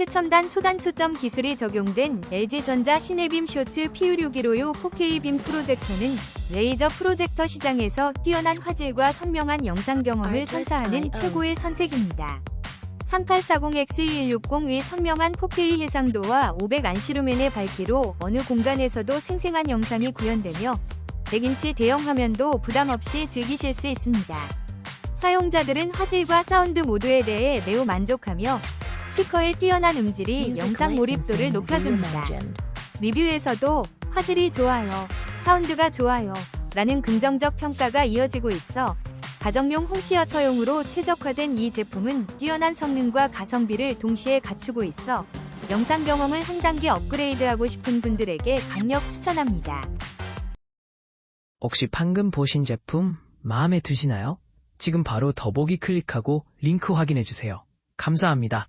최첨단 초단 초점 기술이 적용된 LG전자 시네빔 쇼츠 PU615U 4K 빔 프로젝터는 레이저 프로젝터 시장에서 뛰어난 화질과 선명한 영상 경험을 선사하는 최고의 선택입니다. 3840X2160의 선명한 4K 해상도와 500 안시루멘의 밝기로 어느 공간에서도 생생한 영상이 구현되며 100인치 대형 화면도 부담 없이 즐기실 수 있습니다. 사용자들은 화질과 사운드 모두에 대해 매우 만족하며 스피커의 뛰어난 음질이 영상 몰입도를 높여줍니다. 리뷰에서도 화질이 좋아요, 사운드가 좋아요 라는 긍정적 평가가 이어지고 있어 가정용 홈시어 터용으로 최적화된 이 제품은 뛰어난 성능과 가성비를 동시에 갖추고 있어 영상 경험을 한 단계 업그레이드하고 싶은 분들에게 강력 추천합니다. 혹시 방금 보신 제품 마음에 드시나요? 지금 바로 더보기 클릭하고 링크 확인해주세요. 감사합니다.